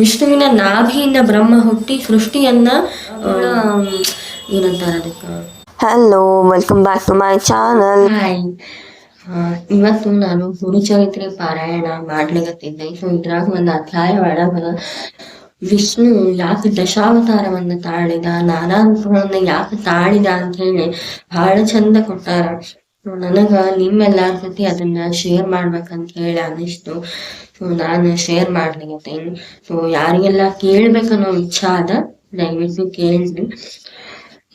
ವಿಷ್ಣುವಿನ ನಾಭಿಯಿಂದ ಬ್ರಹ್ಮ ಹುಟ್ಟಿ ಸೃಷ್ಟಿಯನ್ನ ಏನಂತಾರೆ ಅದಕ್ಕೆ? Hello welcome back to my channel ಇವತ್ತು ನಾನು ಗುರುಚರಿತ್ರೆ ಪಾರಾಯಣ ಮಾಡ್ಲಿಕತ್ತಿದ್ದೆ. ಸೊ ಇದ್ರಾಗ ಒಂದು ಅಧ್ಯಾಯ ಒಳಗದ ವಿಷ್ಣು ಯಾಕೆ ದಶಾವತಾರವನ್ನ ತಾಳಿದ ನಾನಾ ರೂಪಗಳನ್ನ ಯಾಕೆ ತಾಳಿದ ಅಂತ ಹೇಳಿ ಬಹಳ ಚಂದ ಕೊಟ್ಟಾರ. ನನಗ ನಿಮ್ಮೆಲ್ಲರ ಜೊತೆ ಅದನ್ನ ಶೇರ್ ಮಾಡ್ಬೇಕಂತ ಹೇಳಿ ಅನಿಸ್ತು ಸೊ ನಾನು ಶೇರ್ ಮಾಡ್ಲಿಕತ್ತೇನೆ. ಸೊ ಯಾರಿಗೆಲ್ಲ ಕೇಳ್ಬೇಕನ್ನೋ ಇಚ್ಛಾ ಅದ ದಯವಿಟ್ಟು ಕೇಳ್ರಿ.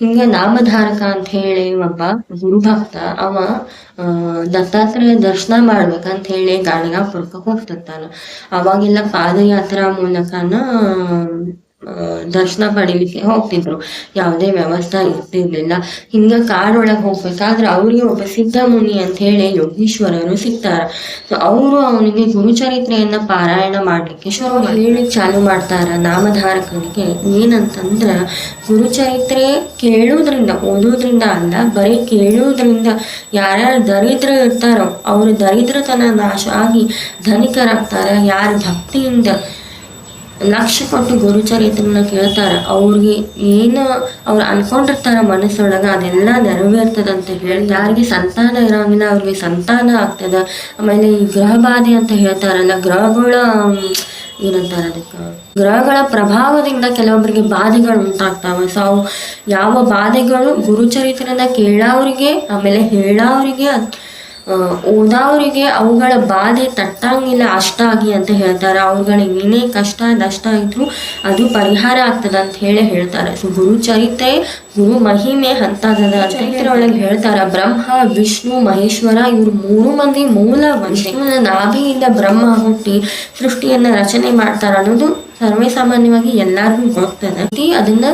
ಹಿಂಗ ನಾಮಧಾರಕ ಅಂತ ಹೇಳಿ ಒಬ್ಬ ಗುರುಭಕ್ತ, ಅವ ದತ್ತಾತ್ರೇಯ ದರ್ಶನ ಮಾಡ್ಬೇಕಂತ ಹೇಳಿ ಗಾಣಗಾಪುರಕ್ಕೆ ಹೋಗ್ತಿರ್ತಾನ. ಅವಾಗೆಲ್ಲ ಪಾದಯಾತ್ರಾ ಮೂಲಕನ ದರ್ಶನ ಪಡಿಲಿಕ್ಕೆ ಹೋಗ್ತಿದ್ರು. ಯಾವುದೇ ವ್ಯವಸ್ಥೆ ಇರ್ತಿರ್ಲಿಲ್ಲ. ಹಿಂಗ ಕಾಡೊಳಗೆ ಹೋಗ್ಬೇಕಾದ್ರೆ ಅವ್ರಿಗೆ ಒಬ್ಬ ಸಿದ್ಧಮುನಿ ಅಂತ ಹೇಳಿ ಯೋಗೀಶ್ವರರು ಸಿಗ್ತಾರ. ಅವರು ಅವನಿಗೆ ಗುರುಚರಿತ್ರೆಯನ್ನ ಪಾರಾಯಣ ಮಾಡ್ಲಿಕ್ಕೆ ಶುರು ಹೇಳಿಕ್ ಚಾಲು ಮಾಡ್ತಾರ. ನಾಮಧಾರಕನಿಗೆ ಏನಂತಂದ್ರ, ಗುರುಚರಿತ್ರೆ ಕೇಳೋದ್ರಿಂದ ಓದೋದ್ರಿಂದ ಅಲ್ಲ, ಬರೀ ಕೇಳೋದ್ರಿಂದ ಯಾರ್ಯಾರು ದರಿದ್ರ ಇರ್ತಾರೋ, ಅವ್ರ ದರಿದ್ರತನ ನಾಶ ಆಗಿ ಧನಿಕರಾಗ್ತಾರ. ಯಾರು ಭಕ್ತಿಯಿಂದ ಲಕ್ಷ ಕೊಟ್ಟು ಗುರುಚರಿತ್ರನ ಕೇಳ್ತಾರೆ. ಅವ್ರಿಗೆ ಏನು ಅವ್ರು ಅನ್ಕೊಂಡಿರ್ತಾರ ಮನಸ್ಸೊಳಗ ಅದೆಲ್ಲ ನೆರವೇರ್ತದಂತ ಹೇಳಿ ಯಾರಿಗೆ ಸಂತಾನ ಇರೋಂಗಿಲ್ಲ, ಅವ್ರಿಗೆ ಸಂತಾನ ಆಗ್ತದ. ಆಮೇಲೆ ಈ ಗ್ರಹ ಅಂತ ಹೇಳ್ತಾರಲ್ಲ ಗ್ರಹಗಳ ಏನಂತಾರ ಅದಕ್ಕೆ? ಗ್ರಹಗಳ ಪ್ರಭಾವದಿಂದ ಕೆಲವೊಬ್ಬರಿಗೆ ಬಾಧೆಗಳು ಉಂಟಾಗ್ತಾವ. ಸೊ ಯಾವ ಬಾಧೆಗಳು ಗುರುಚರಿತ್ರನ ಕೇಳೋರಿಗೆ ಆಮೇಲೆ ಹೇಳೋರಿಗೆ ಓದೋರಿಗೆ ಅವುಗಳ ಬಾಧೆ ತಟ್ಟಂಗಿಲ್ಲ, ಅಷ್ಟಾಗಿ ಅಂತ ಹೇಳ್ತಾರೆ. ಅವುಗಳಿಗೆ ಏನೇ ಕಷ್ಟ, ನಷ್ಟ ಇದ್ರು ಅದು ಪರಿಹಾರ ಆಗ್ತದ ಅಂತ ಹೇಳಿ ಹೇಳ್ತಾರೆ. ಸೊ, ಗುರು ಚರಿತ್ರೆ, ಗುರು ಮಹಿಮೆ ಅಂತದ ಚರಿತ್ರೆ ಒಳಗೆ ಹೇಳ್ತಾರ. ಬ್ರಹ್ಮ, ವಿಷ್ಣು, ಮಹೇಶ್ವರ, ಇವ್ರು ಮೂರು ಮಂದಿ ಮೂಲ ವಿಷ್ಣುವಿನ ನಾಭಿಯಿಂದ ಬ್ರಹ್ಮ ಹುಟ್ಟಿ ಸೃಷ್ಟಿಯನ್ನ ರಚನೆ ಮಾಡ್ತಾರ ಅನ್ನೋದು ಸರ್ವೇ ಸಾಮಾನ್ಯವಾಗಿ ಎಲ್ಲರಿಗೂ ಗೊತ್ತದ. ಅದನ್ನ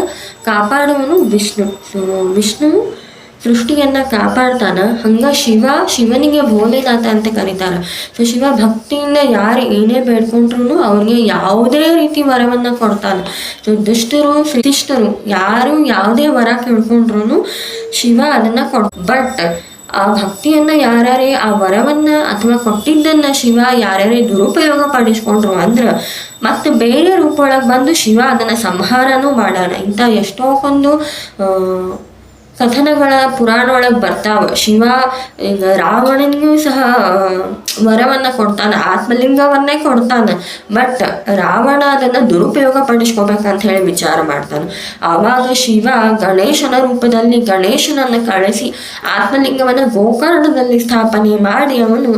ಕಾಪಾಡುವನು ವಿಷ್ಣು. ಸೊ, ವಿಷ್ಣು ಸೃಷ್ಟಿಯನ್ನ ಕಾಪಾಡ್ತಾನ, ಹಂಗ ಶಿವ ಶಿವನಿಗೆ ಭೋಲೆನಾಥ ಅಂತ ಕರೀತಾರ. ಸೊ ಶಿವ ಭಕ್ತಿಯಿಂದ ಯಾರು ಏನೇ ಬೇಡ್ಕೊಂಡ್ರು ಅವ್ರಿಗೆ ಯಾವುದೇ ರೀತಿ ವರವನ್ನ ಕೊಡ್ತಾನ. ಸೊ ದುಷ್ಟರು, ಶ್ರೀಷ್ಠರು ಯಾರು ಯಾವುದೇ ವರ ಕೇಳ್ಕೊಂಡ್ರು ಶಿವ ಅದನ್ನ ಕೊಡ್ ಬಟ್ ಆ ಭಕ್ತಿಯನ್ನ ಯಾರ್ಯಾರೇ ಆ ವರವನ್ನ ಅಥವಾ ಕೊಟ್ಟಿದ್ದನ್ನ ಶಿವ ಯಾರ್ಯಾರೇ ದುರುಪಯೋಗ ಪಡಿಸ್ಕೊಂಡ್ರು ಅಂದ್ರ ಮತ್ತೆ ಬೇರೆ ರೂಪ ಒಳಗೆ ಬಂದು ಶಿವ ಅದನ್ನ ಸಂಹಾರನೂ ಮಾಡೋಣ ಇಂಥ ಆ ಕಥನಗಳ ಪುರಾಣ ಒಳಗೆ ಬರ್ತಾವ. ಶಿವ ರಾವಣನಿಗೂ ಸಹ ವರವನ್ನು ಕೊಡ್ತಾನ, ಆತ್ಮಲಿಂಗವನ್ನೇ ಕೊಡ್ತಾನ. ಬಟ್ ರಾವಣ ಅದನ್ನ ದುರುಪಯೋಗ ಪಡಿಸ್ಕೋಬೇಕಂತ ಹೇಳಿ ವಿಚಾರ ಮಾಡ್ತಾನೆ. ಆವಾಗ ಶಿವ ಗಣೇಶನ ರೂಪದಲ್ಲಿ ಗಣೇಶನನ್ನ ಕಳಿಸಿ ಆತ್ಮಲಿಂಗವನ್ನ ಗೋಕರ್ಣದಲ್ಲಿ ಸ್ಥಾಪನೆ ಮಾಡಿ ಅವನು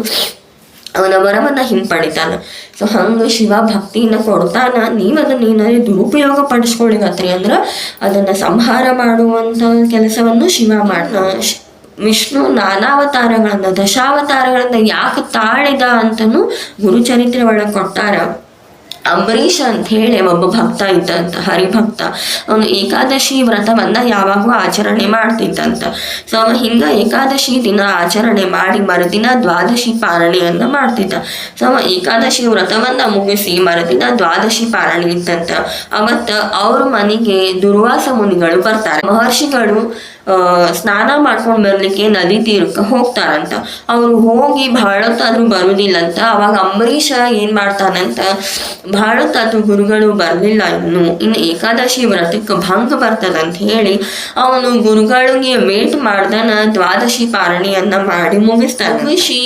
ಅವನ ವರವನ್ನ ಹಿಂಪಡಿತಾನ. ಸೊ ಹಂಗ ಶಿವ ಭಕ್ತಿಯನ್ನ ಕೊಡ್ತಾನ. ನೀವ್ ಅದನ್ನ ಏನಾದ್ರು ದುರುಪಯೋಗ ಪಡಿಸ್ಕೊಳಿಗತ್ರಿ ಅಂದ್ರ ಅದನ್ನ ಸಂಹಾರ ಮಾಡುವಂತ ಕೆಲಸವನ್ನು ಶಿವ ಮಾಡ್ತಾನ ವಿಷ್ಣು ನಾನಾವತಾರಗಳನ್ನ, ದಶಾವತಾರಗಳನ್ನ ಯಾಕೆ ತಾಳಿದ ಅಂತನೂ ಗುರುಚರಿತ್ರೆ ಒಳಗೆ ಕೊಟ್ಟಾರ ಅಂಬರೀಷ ಅಂತ ಹೇಳಿ ಒಬ್ಬ ಭಕ್ತ ಇದ್ದಂತ, ಹರಿಭಕ್ತ. ಅವನು ಏಕಾದಶಿ ವ್ರತವನ್ನ ಯಾವಾಗೂ ಆಚರಣೆ ಮಾಡ್ತಿದ್ದಂತ. ಸೊ ಅವ ಹಿಂಗ ಏಕಾದಶಿ ದಿನ ಆಚರಣೆ ಮಾಡಿ ಮರುದಿನ ದ್ವಾದಶಿ ಪಾಲನೆಯನ್ನ ಮಾಡ್ತಿದ್ದ. ಸೊ ಅವ ಏಕಾದಶಿ ವ್ರತವನ್ನ ಮುಗಿಸಿ ಮರುದಿನ ದ್ವಾದಶಿ ಪಾಲನೆ ಇದ್ದಂತ. ಅವತ್ತ ಅವ್ರ ಮನೆಗೆ ದುರ್ವಾಸ ಮುನಿಗಳು ಬರ್ತಾರೆ. ಮಹರ್ಷಿಗಳು ಸ್ನಾನ ಮಾಡ್ಕೊಂಡು ಬರ್ಲಿಕ್ಕೆ ನದಿ ತೀರಕ್ಕೆ ಹೋಗ್ತಾರಂತ. ಅವ್ರು ಹೋಗಿ ಬಹಳ ಬರುವುದಿಲ್ಲಂತ ಬರುದಿಲ್ಲಂತ, ಅವಾಗ ಅಂಬರೀಷ ಏನ್ ಮಾಡ್ತಾನಂತ ಬಹಳ ಹೊತ್ತಾದ್ರೂ ಗುರುಗಳು ಬರಲಿಲ್ಲ ಇನ್ನು. ಇನ್ನು ಏಕಾದಶಿ ವ್ರತಕ್ಕೆ ಭಂಗ ಬರ್ತದಂತ ಹೇಳಿ, ಅವನು ಗುರುಗಳಿಗೆ ವೇಟ್ ಮಾಡ್ದನ ದ್ವಾದಶಿ ಪಾರಣೆಯನ್ನ ಮಾಡಿ ಮುಗಿಸ್ತಾನೆ. ಮುಗಿಸಿ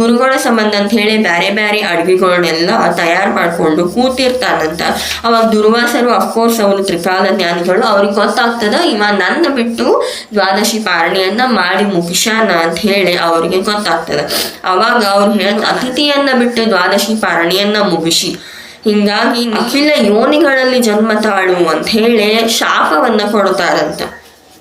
ಗುರುಗಳ ಸಂಬಂಧ ಅಂತ ಹೇಳಿ ಬೇರೆ ಬೇರೆ ಅಡ್ಗೆಗಳನ್ನೆಲ್ಲ ತಯಾರು ಮಾಡ್ಕೊಂಡು ಕೂತಿರ್ತಾನಂತ. ಅವಾಗ ದುರ್ವಾಸರು ಅಫ್ಕೋರ್ಸ್ ಅವರು ತ್ರಿಕಾಲ ಜ್ಞಾನಿಗಳು, ಅವ್ರಿಗೆ ಗೊತ್ತಾಗ್ತದ, ಇವ ನನ್ನ ಬಿಟ್ಟು ದ್ವಾದಶಿ ಪಾರಣೆಯನ್ನ ಮಾಡಿ ಮುಗಿಸ್ಯಾನ ಅಂತ ಹೇಳಿ ಅವ್ರಿಗೆ ಗೊತ್ತಾಗ್ತದ. ಅವಾಗ ಅವ್ರು ಹೇಳ ಅತಿಥಿಯನ್ನ ಬಿಟ್ಟು ದ್ವಾದಶಿ ಪಾರಣೆಯನ್ನ ಮುಗಿಸಿ. ಹಿಂಗಾಗಿ ನಿಖಿಲ ಯೋನಿಗಳಲ್ಲಿ ಜನ್ಮ ತಾಳು ಅಂತ ಹೇಳಿ ಶಾಪವನ್ನ ಕೊಡ್ತಾರಂತ.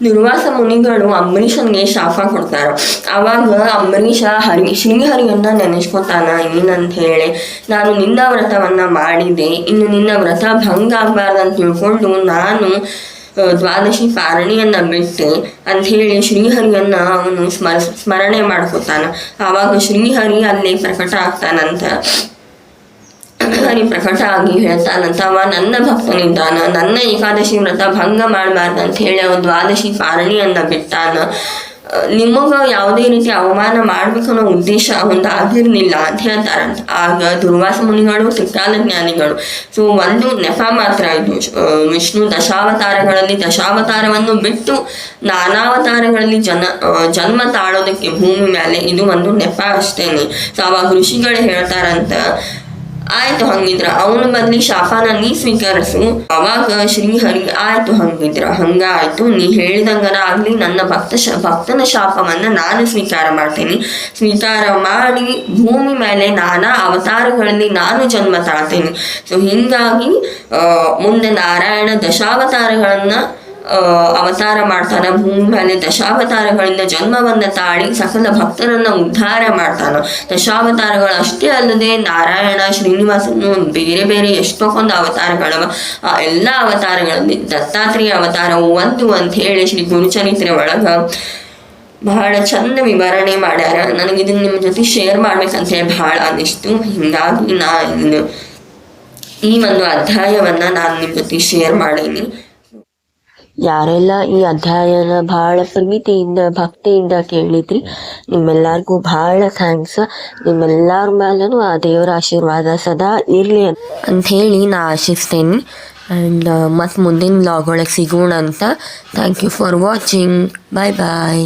ನಿರ್ವಾಸ ಮುನಿಗಳು ಅಂಬರೀಷನ್ಗೆ ಶಾಪ ಕೊಡ್ತಾರ. ಅವಾಗ ಅಂಬರೀಷ ಹರಿ, ಶ್ರೀಹರಿಯನ್ನ ನೆನೆಸ್ಕೊತಾನ, ಏನಂತ ಹೇಳಿ, ನಾನು ನಿನ್ನ ವ್ರತವನ್ನ ಮಾಡಿದೆ ಇನ್ನು ನಿನ್ನ ವ್ರತ ಭಂಗ ಆಗ್ಬಾರ್ದಂತ ತಿಳ್ಕೊಂಡು ನಾನು ದ್ವಾದಶಿ ಪಾರಣಿಯನ್ನ ಬಿಟ್ಟು ಅಂತ ಹೇಳಿ ಶ್ರೀಹರಿಯನ್ನ ಅವನು ಸ್ಮರ, ಸ್ಮರಣೆ ಮಾಡ್ಕೋತಾನ. ಆವಾಗ ಶ್ರೀಹರಿ ಅಲ್ಲಿ ಪ್ರಕಟ ಆಗ್ತಾನಂತ. ಹರಿ ಪ್ರಕಟ ಆಗಿ ಹೇಳ್ತಾನಂತ, ಅವ ನನ್ನ ಭಕ್ತನಿದ್ದಾನ, ನನ್ನ ಏಕಾದಶಿ ವ್ರತ ಭಂಗ ಮಾಡಬಾರ್ದು ಅಂತ ಹೇಳಿ ಅವ ದ್ವಾದಶಿ ಪಾರಣಿಯನ್ನ ಬಿಟ್ಟಾನ. ನಿಮಗ ಯಾವುದೇ ರೀತಿ ಅವಮಾನ ಮಾಡ್ಬೇಕನ್ನೋ ಉದ್ದೇಶ ಒಂದು ಆಗಿರ್ಲಿಲ್ಲ ಅಂತ ಹೇಳ್ತಾರಂತ. ಆಗ ದುರ್ವಾಸ ಮುನಿಗಳು ಸಿಕ್ಕಾಲ ಜ್ಞಾನಿಗಳು, ಸೊ ಒಂದು ನೆಪ ಮಾತ್ರ ಇದು. ವಿಷ್ಣು ದಶಾವತಾರಗಳಲ್ಲಿ ದಶಾವತಾರವನ್ನು ಬಿಟ್ಟು ನಾನಾವತಾರಗಳಲ್ಲಿ ಜನ ಜನ್ಮ ತಾಳೋದಕ್ಕೆ ಭೂಮಿ ಮೇಲೆ ಇದು ಒಂದು ನೆಪ ಅಷ್ಟೇನೆ. ಸೊ ಅವಾಗ ಋಷಿಗಳು ಹೇಳ್ತಾರಂತ ಆಯ್ತು ಹಂಗಿದ್ರ. ಅವನ ಬದ್ಲಿ ಶಾಪನ ನೀ ಸ್ವೀಕರಿಸು. ಅವಾಗ ಶ್ರೀಹರಿ, ಆಯ್ತು ಹಂಗಿದ್ರ ಹಂಗಾಯ್ತು ನೀ ಹೇಳಿದಂಗನ ಆಗ್ಲಿ. ನನ್ನ ಭಕ್ತ ಭಕ್ತನ ಶಾಪವನ್ನ ನಾನು ಸ್ವೀಕಾರ ಮಾಡ್ತೇನೆ. ಸ್ವೀಕಾರ ಮಾಡಿ ಭೂಮಿ ಮೇಲೆ ನಾನಾ ಅವತಾರಗಳಲ್ಲಿ ನಾನು ಜನ್ಮ ತಾಳ್ತೇನೆ. ಸೊ ಹಿಂಗಾಗಿ ಮುಂದೆ ನಾರಾಯಣ ದಶಾವತಾರಗಳನ್ನ ಅವತಾರ ಮಾಡ್ತಾನ. ಭೂಮಿ ಮೇಲೆ ದಶಾವತಾರಗಳಿಂದ ಜನ್ಮವನ್ನ ತಾಳಿ ಸಕಲ ಭಕ್ತರನ್ನ ಉದ್ಧಾರ ಮಾಡ್ತಾನ. ದಶಾವತಾರಗಳು ಅಷ್ಟೇ ಅಲ್ಲದೆ ನಾರಾಯಣ, ಶ್ರೀನಿವಾಸನು ಬೇರೆ ಬೇರೆ ಎಷ್ಟೊಂದು ಅವತಾರಗಳವ. ಆ ಎಲ್ಲ ಅವತಾರಗಳಲ್ಲಿ ದತ್ತಾತ್ರೇಯ ಅವತಾರವು ಒಂದು ಅಂತ ಹೇಳಿ ಶ್ರೀ ಗುರುಚರಿತ್ರೆ ಒಳಗ ಬಹಳ ಚಂದ ವಿವರಣೆ ಮಾಡ್ಯಾರ. ನನಗೆ ಇದನ್ನ ನಿಮ್ಮ ಜೊತೆ ಶೇರ್ ಮಾಡ್ಬೇಕಂತ ಹೇಳಿ ಬಹಳ ಅನಿಸ್ತು ಹಿಂಗಾಗಿ ನಾ ಇದನ್ನ ಈ ಒಂದು ಅಧ್ಯಾಯವನ್ನ ನಾನು ನಿಮ್ಮ ಜೊತೆ ಶೇರ್ ಮಾಡೀನಿ. ಯಾರೆಲ್ಲ ಈ ಅಧ್ಯಾಯನ ಬಹಳ ಪ್ರೀತಿಯಿಂದ ಭಕ್ತಿಯಿಂದ ಕೇಳಿದ್ರಿ, ನಿಮ್ಮೆಲ್ಲರಿಗೂ ಬಹಳ ಥ್ಯಾಂಕ್ಸ್ ನಿಮ್ಮೆಲ್ಲರ ಮೇಲೂ ಆ ದೇವರ ಆಶೀರ್ವಾದ ಸದಾ ಇರಲಿ ಅಂತ ಹೇಳಿ ನಾ ಆಶಿಸ್ತೇನೆ. ಆ್ಯಂಡ್ ಮತ್ತು ಮುಂದಿನ ವ್ಲಾಗ್ ಒಳಗೆ ಸಿಗೋಣ ಅಂತ. Thank you for watching bye bye